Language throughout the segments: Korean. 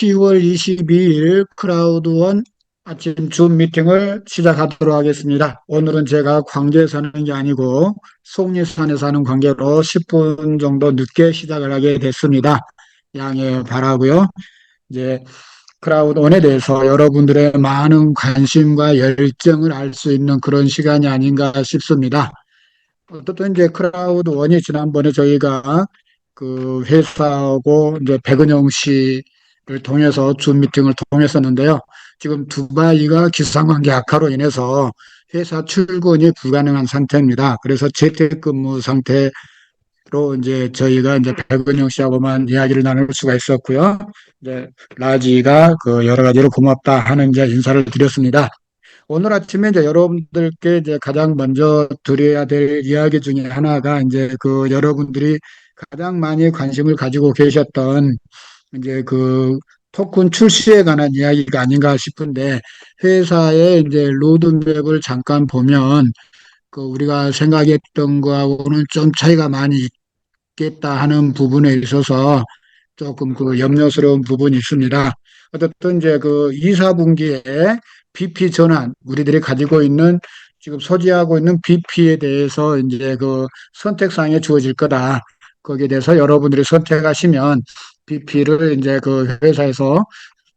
10월 22일 크라우드원 아침 줌 미팅을 시작하도록 하겠습니다. 오늘은 제가 광주에 사는 게 아니고 속리산에 사는 관계로 10분 정도 늦게 시작을 하게 됐습니다. 양해 바라고요. 이제 크라우드원에 대해서 여러분들의 많은 관심과 열정을 알 수 있는 그런 시간이 아닌가 싶습니다. 어쨌든 이제 크라우드원이 지난번에 저희가 그 회사하고 이제 백은영 씨를 통해서 줌 미팅을 통했었는데요. 지금 두바이가 기상관계 악화로 인해서 회사 출근이 불가능한 상태입니다. 그래서 재택근무 상태로 이제 저희가 이제 백은영 씨하고만 이야기를 나눌 수가 있었고요. 이제 라지가 그 여러 가지로 고맙다 하는 이제 인사를 드렸습니다. 오늘 아침에 이제 여러분들께 이제 가장 먼저 드려야 될 이야기 중에 하나가 이제 그 여러분들이 가장 많이 관심을 가지고 계셨던 이제 그 토큰 출시에 관한 이야기가 아닌가 싶은데 회사의 이제 로드맵을 잠깐 보면 그 우리가 생각했던 거하고는 좀 차이가 많이 있겠다 하는 부분에 있어서 조금 그 염려스러운 부분이 있습니다. 어쨌든 이제 그 2, 4분기에 BP 전환, 우리들이 가지고 있는 지금 소지하고 있는 BP에 대해서 이제 그 선택사항에 주어질 거다. 거기에 대해서 여러분들이 선택하시면 BP를 이제 그 회사에서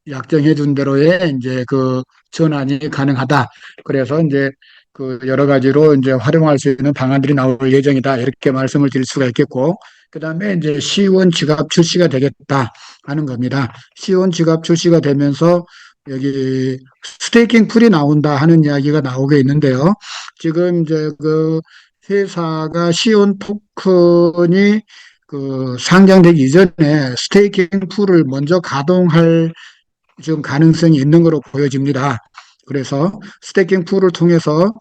약정해 준 대로의 이제 그 전환이 가능하다. 그래서 이제 그 여러 가지로 이제 활용할 수 있는 방안들이 나올 예정이다. 이렇게 말씀을 드릴 수가 있겠고, 그 다음에 이제 시원 지갑 출시가 되겠다 하는 겁니다. 시원 지갑 출시가 되면서 여기 스테이킹 풀이 나온다 하는 이야기가 나오게 있는데요. 지금 이제 그 회사가 시온 토큰이 그 상장되기 이전에 스테이킹 풀을 먼저 가동할 지금 가능성이 있는 것으로 보여집니다. 그래서 스테이킹 풀을 통해서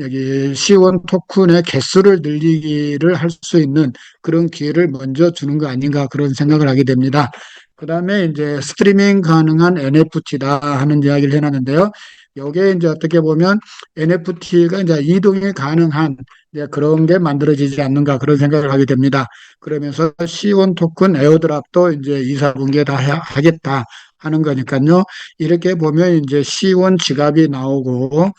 여기 시원 토큰의 개수를 늘리기를 할 수 있는 그런 기회를 먼저 주는 거 아닌가 그런 생각을 하게 됩니다. 그 다음에 이제 스트리밍 가능한 NFT다 하는 이야기를 해놨는데요. 요게 이제 어떻게 보면 NFT가 이제 이동이 가능한 이제 그런 게 만들어지지 않는가 그런 생각을 하게 됩니다. 그러면서 C1 토큰 에어드랍도 이제 2, 4분기에 다 하겠다 하는 거니까요. 이렇게 보면 이제 C1 지갑이 나오고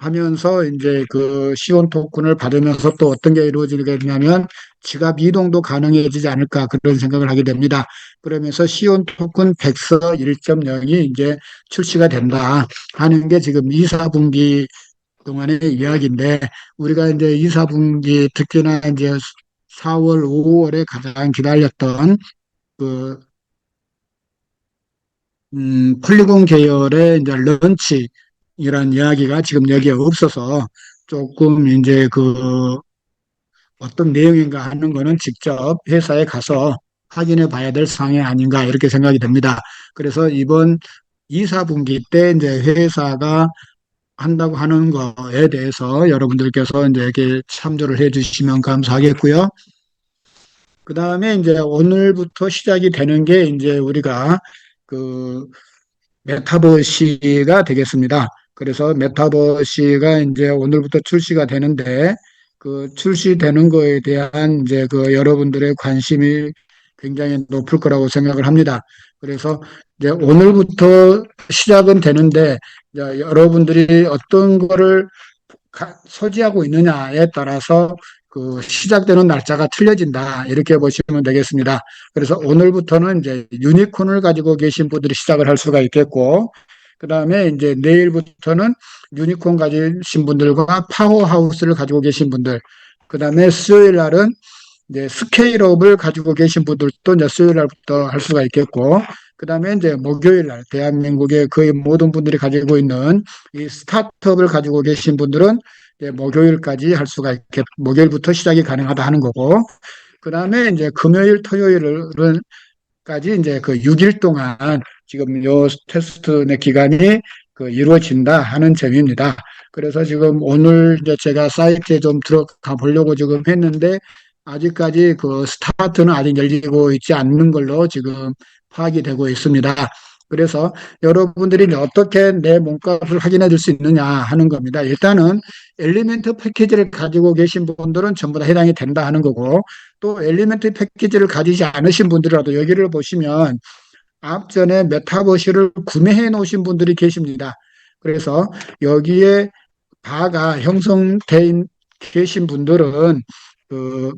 하면서 이제 그 시온 토큰을 받으면서 또 어떤 게 이루어지게 되냐면 지갑 이동도 가능해지지 않을까 그런 생각을 하게 됩니다. 그러면서 시온 토큰 백서 1.0이 이제 출시가 된다 하는 게 지금 2, 4분기 동안의 이야기인데 우리가 이제 2, 4분기 특히나 이제 4월, 5월에 가장 기다렸던 그 음, 폴리곤 계열의 이제 런치 이런 이야기가 지금 여기에 없어서 조금 이제 그 어떤 내용인가 하는 거는 직접 회사에 가서 확인해 봐야 될 사항이 아닌가 이렇게 생각이 됩니다. 그래서 이번 2, 4분기 때 이제 회사가 한다고 하는 거에 대해서 여러분들께서 이제 이렇게 참조를 해 주시면 감사하겠고요. 그 다음에 이제 오늘부터 시작이 되는 게 이제 우리가 그 메타버시가 되겠습니다. 그래서 메타버시가 이제 오늘부터 출시가 되는데 그 출시되는 거에 대한 이제 그 여러분들의 관심이 굉장히 높을 거라고 생각을 합니다. 그래서 이제 오늘부터 시작은 되는데 여러분들이 어떤 거를 소지하고 있느냐에 따라서 그 시작되는 날짜가 틀려진다 이렇게 보시면 되겠습니다. 그래서 오늘부터는 이제 유니콘을 가지고 계신 분들이 시작을 할 수가 있겠고 그 다음에 이제 내일부터는 유니콘 가지신 분들과 파워하우스를 가지고 계신 분들, 그 다음에 수요일 날은 이제 스케일업을 가지고 계신 분들도 이제 수요일 날부터 할 수가 있겠고, 그 다음에 이제 목요일 날 대한민국의 거의 모든 분들이 가지고 있는 이 스타트업을 가지고 계신 분들은 이제 목요일까지 할 수가 있겠, 목요일부터 시작이 가능하다 하는 거고, 그 다음에 이제 금요일, 토요일은 까지 이제 그 6일 동안 지금 요 테스트 내 기간이 그 이루어진다 하는 점입니다. 그래서 지금 오늘 이제 제가 사이트에 좀 들어가 보려고 지금 했는데 아직까지 그 스타트는 아직 열리고 있지 않는 걸로 지금 파악이 되고 있습니다. 그래서 여러분들이 어떻게 내 몸값을 확인해 줄 수 있느냐 하는 겁니다. 일단은 엘리멘트 패키지를 가지고 계신 분들은 전부 다 해당이 된다 하는 거고 또 엘리멘트 패키지를 가지지 않으신 분들이라도 여기를 보시면 앞전에 메타버시를 구매해 놓으신 분들이 계십니다. 그래서 여기에 바가 형성돼 계신 분들은 그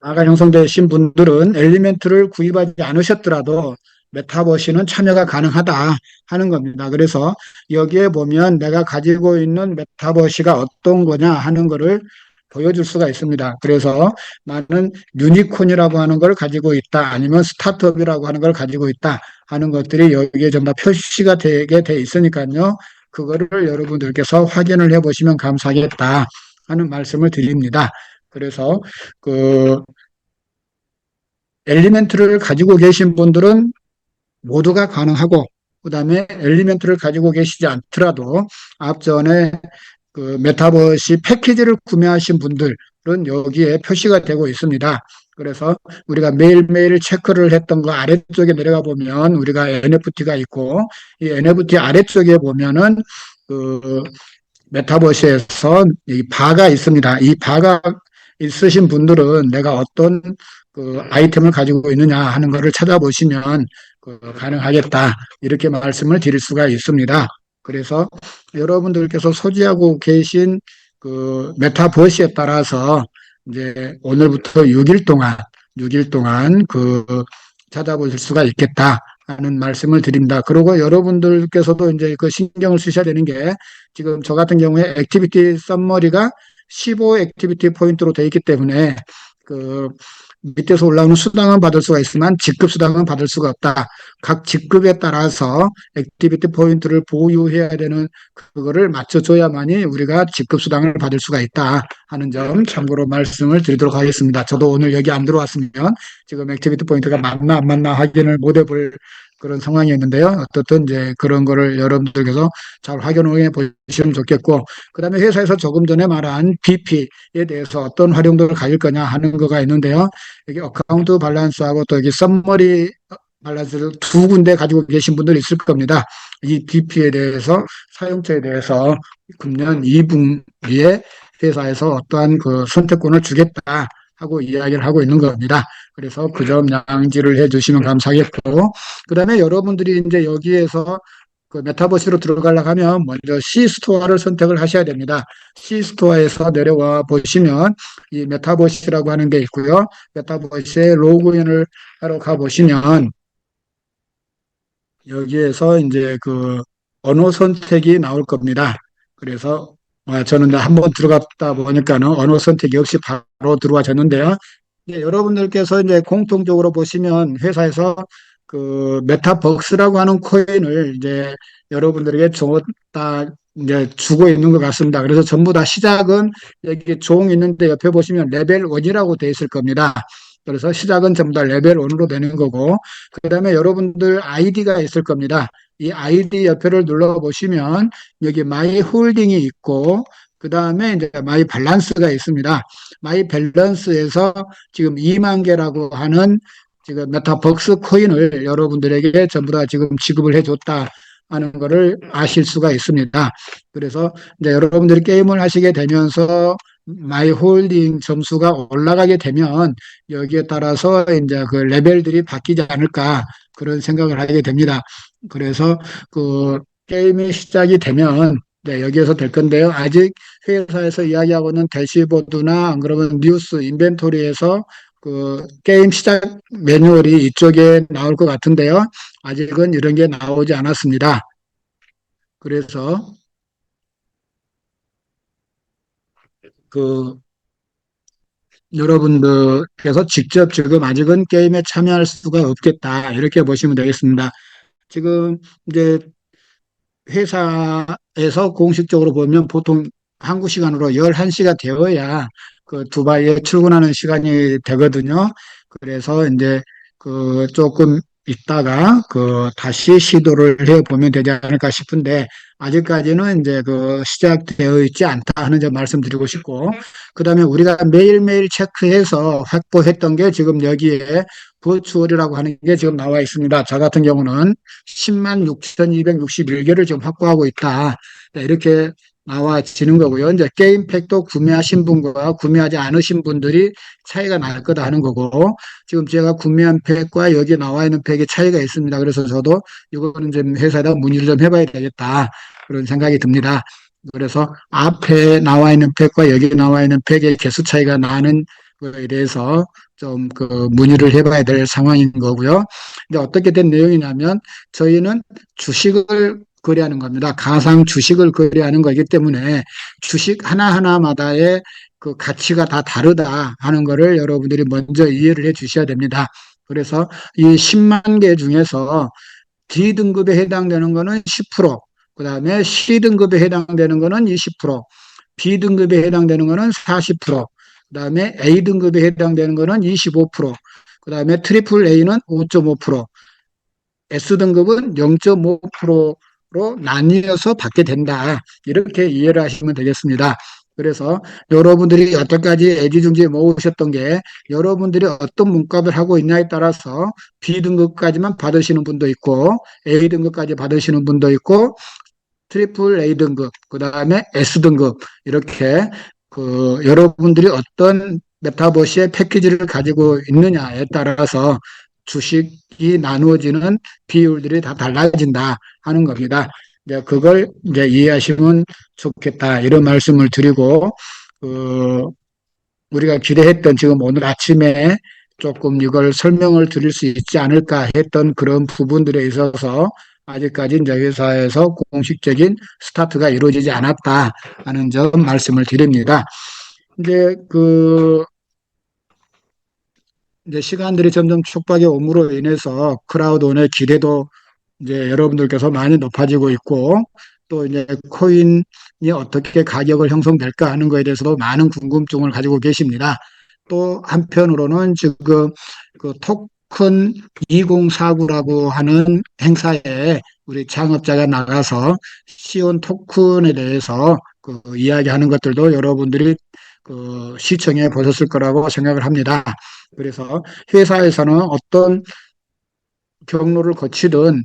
바가 형성되신 분들은 엘리멘트를 구입하지 않으셨더라도 메타버시는 참여가 가능하다 하는 겁니다. 그래서 여기에 보면 내가 가지고 있는 메타버시가 어떤 거냐 하는 거를 보여줄 수가 있습니다. 그래서 나는 유니콘이라고 하는 걸 가지고 있다. 아니면 스타트업이라고 하는 걸 가지고 있다. 하는 것들이 여기에 전부 다 표시가 되게 돼 있으니까요. 그거를 여러분들께서 확인을 해 보시면 감사하겠다 하는 말씀을 드립니다. 그래서 그 엘리멘트를 가지고 계신 분들은 모두가 가능하고 그 다음에 엘리멘트를 가지고 계시지 않더라도 앞전에 그 메타버시 패키지를 구매하신 분들은 여기에 표시가 되고 있습니다. 그래서 우리가 매일매일 체크를 했던 거 아래쪽에 내려가 보면 우리가 NFT가 있고 이 NFT 아래쪽에 보면은 그 메타버시에서 이 바가 있습니다. 이 바가 있으신 분들은 내가 어떤 그 아이템을 가지고 있느냐 하는 것을 찾아보시면 그 가능하겠다 이렇게 말씀을 드릴 수가 있습니다. 그래서 여러분들께서 소지하고 계신 그 메타버시에 따라서 이제 오늘부터 6일 동안 6일 동안 그 찾아보실 수가 있겠다 하는 말씀을 드립니다. 그리고 여러분들께서도 이제 그 신경을 쓰셔야 되는 게 지금 저 같은 경우에 액티비티 썸머리가 15 액티비티 포인트로 되어 있기 때문에 그 밑에서 올라오는 수당은 받을 수가 있지만 직급 수당은 받을 수가 없다. 각 직급에 따라서 액티비티 포인트를 보유해야 되는 그거를 맞춰줘야만이 우리가 직급 수당을 받을 수가 있다 하는 점 참고로 말씀을 드리도록 하겠습니다. 저도 오늘 여기 안 들어왔으면 지금 액티비티 포인트가 맞나 안 맞나 확인을 못 해볼 그런 상황이었는데요. 어떻든 이제 그런 거를 여러분들께서 잘 확인해 보시면 좋겠고, 그 다음에 회사에서 조금 전에 말한 BP에 대해서 어떤 활용도를 가질 거냐 하는 거가 있는데요. 여기 어카운트 밸런스하고 또 여기 썸머리 밸런스를 두 군데 가지고 계신 분들 있을 겁니다. 이 BP에 대해서 사용처에 대해서 금년 2분기에 회사에서 어떠한 그 선택권을 주겠다 하고 이야기를 하고 있는 겁니다. 그래서 그 점 양지를 해주시면 감사하겠고, 그 다음에 여러분들이 이제 여기에서 그 메타버스로 들어가려고 하면 먼저 C 스토어를 선택을 하셔야 됩니다. C 스토어에서 내려와 보시면 이 메타버스라고 하는 게 있고요. 메타버스에 로그인을 하러 가 보시면 여기에서 이제 그 언어 선택이 나올 겁니다. 그래서 아, 저는 한번 들어갔다 보니까는 언어 선택이 없이 바로 들어와졌는데요. 예, 여러분들께서 이제 공통적으로 보시면 회사에서 그 메타벅스라고 하는 코인을 이제 여러분들에게 줬다 이제 주고 있는 것 같습니다. 그래서 전부 다 시작은 여기 종 있는데 옆에 보시면 레벨 1이라고 되어 있을 겁니다. 그래서 시작은 전부 다 레벨 1으로 되는 거고, 그 다음에 여러분들 아이디가 있을 겁니다. 이 아이디 옆에를 눌러 보시면 여기 마이 홀딩이 있고, 그 다음에 이제 마이 밸런스가 있습니다. 마이 밸런스에서 지금 2만 개라고 하는 지금 메타벅스 코인을 여러분들에게 전부 다 지금 지급을 해줬다 하는 것을 아실 수가 있습니다. 그래서 이제 여러분들이 게임을 하시게 되면서 마이 홀딩 점수가 올라가게 되면 여기에 따라서 이제 그 레벨들이 바뀌지 않을까 그런 생각을 하게 됩니다. 그래서 그 게임이 시작이 되면 네, 여기에서 될 건데요. 아직 회사에서 이야기하고 있는 대시보드나 안 그러면 뉴스, 인벤토리에서 그 게임 시작 매뉴얼이 이쪽에 나올 것 같은데요. 아직은 이런 게 나오지 않았습니다. 그래서 그 여러분들께서 직접 지금 아직은 게임에 참여할 수가 없겠다. 이렇게 보시면 되겠습니다. 지금 이제 회사에서 공식적으로 보면 보통 한국 시간으로 11시가 되어야 그 두바이에 출근하는 시간이 되거든요. 그래서 이제 그 조금 있다가 그 다시 시도를 해 보면 되지 않을까 싶은데 아직까지는 이제 그 시작되어 있지 않다 하는 점 말씀드리고 싶고 그 다음에 우리가 매일매일 체크해서 확보했던 게 지금 여기에 버추얼이라고 하는 게 지금 나와 있습니다. 저 같은 경우는 10만 6,261개를 지금 확보하고 있다. 네, 이렇게 나와지는 거고요. 이제 게임팩도 구매하신 분과 구매하지 않으신 분들이 차이가 날 거다 하는 거고, 지금 제가 구매한 팩과 여기 나와 있는 팩의 차이가 있습니다. 그래서 저도 이거는 좀 회사에다 문의를 좀 해봐야 되겠다. 그런 생각이 듭니다. 그래서 앞에 나와 있는 팩과 여기 나와 있는 팩의 개수 차이가 나는 거에 대해서 좀 그 문의를 해봐야 될 상황인 거고요. 이제 어떻게 된 내용이냐면 저희는 주식을 거래하는 겁니다. 가상 주식을 거래하는 거기 때문에 주식 하나하나마다의 그 가치가 다 다르다 하는 거를 여러분들이 먼저 이해를 해 주셔야 됩니다. 그래서 이 10만 개 중에서 D등급에 해당되는 거는 10%, 그 다음에 C등급에 해당되는 거는 20%, B등급에 해당되는 거는 40%, 그 다음에 A등급에 해당되는 거는 25%, 그 다음에 트리플 A는 5.5%, S등급은 0.5% 로 나뉘어서 받게 된다. 이렇게 이해를 하시면 되겠습니다. 그래서 여러분들이 여태까지 애지중지 모으셨던 게 여러분들이 어떤 문값을 하고 있냐에 따라서 B등급까지만 받으시는 분도 있고 A등급까지 받으시는 분도 있고 트리플 A등급, 그 다음에 S등급 이렇게 그 여러분들이 어떤 메타버시의 패키지를 가지고 있느냐에 따라서 주식 이 나누어지는 비율들이 다 달라진다 하는 겁니다. 이제 그걸 이제 이해하시면 좋겠다 이런 말씀을 드리고 그 우리가 기대했던 지금 오늘 아침에 조금 이걸 설명을 드릴 수 있지 않을까 했던 그런 부분들에 있어서 아직까지 이제 회사에서 공식적인 스타트가 이루어지지 않았다 하는 점 말씀을 드립니다. 이제 그 이제 시간들이 점점 촉박해 옴으로 인해서 크라우드온의 기대도 이제 여러분들께서 많이 높아지고 있고 또 이제 코인이 어떻게 가격을 형성될까 하는 거에 대해서도 많은 궁금증을 가지고 계십니다. 또 한편으로는 지금 그 토큰 2049라고 하는 행사에 우리 창업자가 나가서 시온 토큰에 대해서 그 이야기하는 것들도 여러분들이 그 시청해 보셨을 거라고 생각을 합니다. 그래서 회사에서는 어떤 경로를 거치든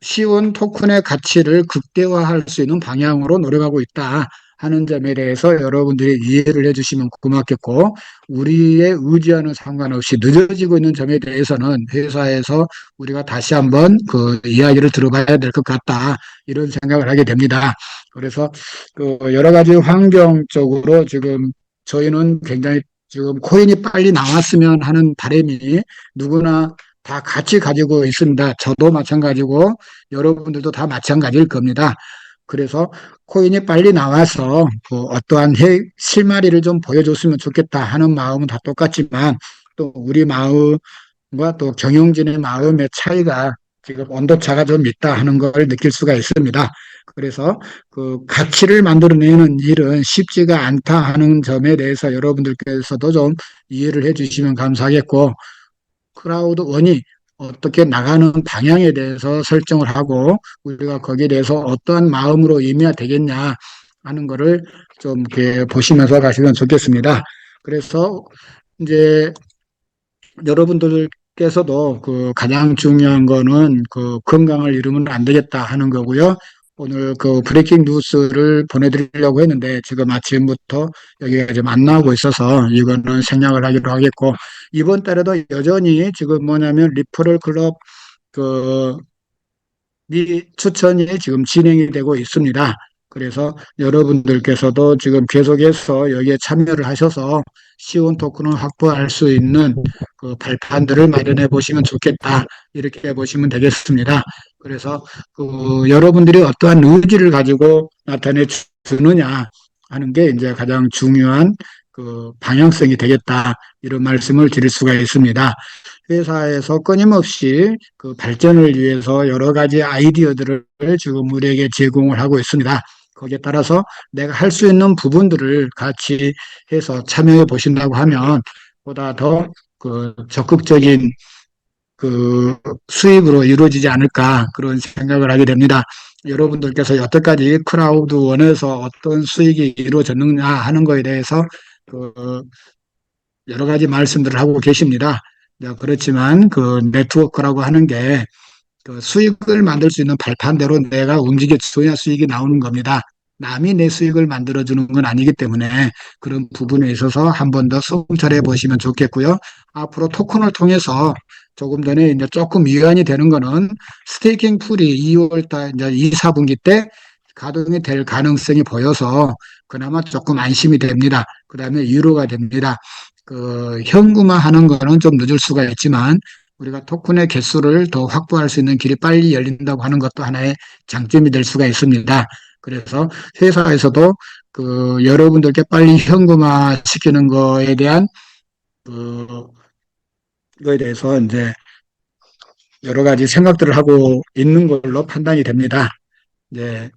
시온 토큰의 가치를 극대화할 수 있는 방향으로 노력하고 있다 하는 점에 대해서 여러분들이 이해를 해주시면 고맙겠고 우리의 의지와는 상관없이 늦어지고 있는 점에 대해서는 회사에서 우리가 다시 한번 그 이야기를 들어봐야 될 것 같다 이런 생각을 하게 됩니다. 그래서 그 여러 가지 환경적으로 지금 저희는 굉장히 지금 코인이 빨리 나왔으면 하는 바람이 누구나 다 같이 가지고 있습니다. 저도 마찬가지고 여러분들도 다 마찬가지일 겁니다. 그래서 코인이 빨리 나와서 그 어떠한 해, 실마리를 좀 보여줬으면 좋겠다 하는 마음은 다 똑같지만 또 우리 마음과 또 경영진의 마음의 차이가 지금 온도차가 좀 있다 하는 걸 느낄 수가 있습니다. 그래서 그 가치를 만들어내는 일은 쉽지가 않다 하는 점에 대해서 여러분들께서도 좀 이해를 해 주시면 감사하겠고, 크라우드 원이 어떻게 나가는 방향에 대해서 설정을 하고, 우리가 거기에 대해서 어떠한 마음으로 임해야 되겠냐 하는 거를 좀 이렇게 보시면서 가시면 좋겠습니다. 그래서 이제 여러분들 께서도 그 가장 중요한 거는 그 건강을 잃으면 안 되겠다 하는 거고요. 오늘 그 브레이킹 뉴스를 보내드리려고 했는데 지금 아침부터 안 나오고 있어서 이거는 생략을 하기로 하겠고 이번 달에도 여전히 지금 뭐냐면 리퍼럴 클럽 그 추천이 지금 진행이 되고 있습니다. 그래서 여러분들께서도 지금 계속해서 여기에 참여를 하셔서 시온 토큰을 확보할 수 있는 그 발판들을 마련해 보시면 좋겠다. 이렇게 보시면 되겠습니다. 그래서 그 여러분들이 어떠한 의지를 가지고 나타내 주느냐 하는 게 이제 가장 중요한 그 방향성이 되겠다. 이런 말씀을 드릴 수가 있습니다. 회사에서 끊임없이 그 발전을 위해서 여러 가지 아이디어들을 지금 우리에게 제공을 하고 있습니다. 거기에 따라서 내가 할 수 있는 부분들을 같이 해서 참여해 보신다고 하면 보다 더 그 적극적인 그 수익으로 이루어지지 않을까 그런 생각을 하게 됩니다. 여러분들께서 여태까지 크라우드 원에서 어떤 수익이 이루어졌느냐 하는 거에 대해서 그 여러 가지 말씀들을 하고 계십니다. 그렇지만 그 네트워크라고 하는 게 그 수익을 만들 수 있는 발판대로 내가 움직여 줘야 수익이 나오는 겁니다. 남이 내 수익을 만들어주는 건 아니기 때문에 그런 부분에 있어서 한 번 더 성찰해 보시면 좋겠고요. 앞으로 토큰을 통해서 조금 전에 이제 조금 위안이 되는 거는 스테이킹 풀이 2월 달 이제 2, 4분기 때 가동이 될 가능성이 보여서 그나마 조금 안심이 됩니다. 그 다음에 위로가 됩니다. 그 현금화 하는 거는 좀 늦을 수가 있지만 우리가 토큰의 개수를 더 확보할 수 있는 길이 빨리 열린다고 하는 것도 하나의 장점이 될 수가 있습니다. 그래서 회사에서도 그 여러분들께 빨리 현금화 시키는 거에 대한 그 거에 대해서 이제 여러 가지 생각들을 하고 있는 걸로 판단이 됩니다. 이제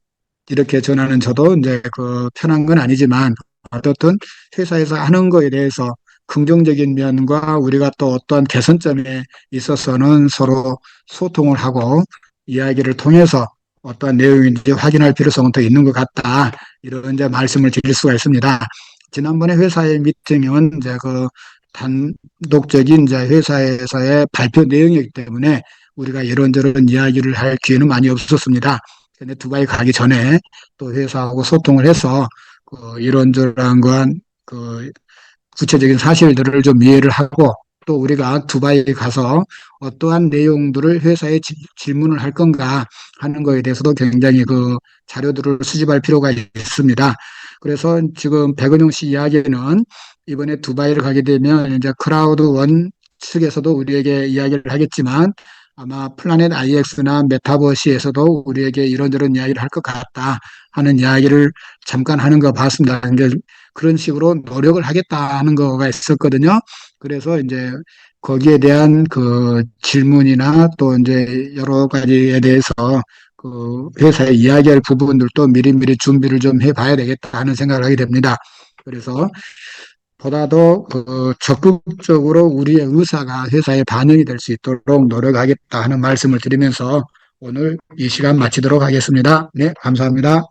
이렇게 전하는 저도 이제 그 편한 건 아니지만 어떻든 회사에서 하는 거에 대해서 긍정적인 면과 우리가 또 어떠한 개선점에 있어서는 서로 소통을 하고 이야기를 통해서 어떠한 내용인지 확인할 필요성은 더 있는 것 같다. 이런 이제 말씀을 드릴 수가 있습니다. 지난번에 회사의 미팅은 이제 그 단독적인 이제 회사에서의 발표 내용이기 때문에 우리가 이런저런 이야기를 할 기회는 많이 없었습니다. 근데 두바이 가기 전에 또 회사하고 소통을 해서 그 이런저런 거한 그 구체적인 사실들을 좀 이해를 하고 또 우리가 두바이에 가서 어떠한 내용들을 회사에 지- 질문을 할 건가 하는 거에 대해서도 굉장히 그 자료들을 수집할 필요가 있습니다. 그래서 지금 백은영 씨 이야기는 이번에 두바이를 가게 되면 이제 크라우드 원 측에서도 우리에게 이야기를 하겠지만 아마 플라넷 IX나 메타버시에서도 우리에게 이런저런 이야기를 할 것 같다 하는 이야기를 잠깐 하는 거 봤습니다. 그런 식으로 노력을 하겠다 하는 거가 있었거든요. 그래서 이제 거기에 대한 그 질문이나 또 이제 여러 가지에 대해서 그 회사에 이야기할 부분들도 미리미리 준비를 좀 해봐야 되겠다 하는 생각을 하게 됩니다. 그래서 보다도 그 적극적으로 우리의 의사가 회사에 반영이 될 수 있도록 노력하겠다 하는 말씀을 드리면서 오늘 이 시간 마치도록 하겠습니다. 네, 감사합니다.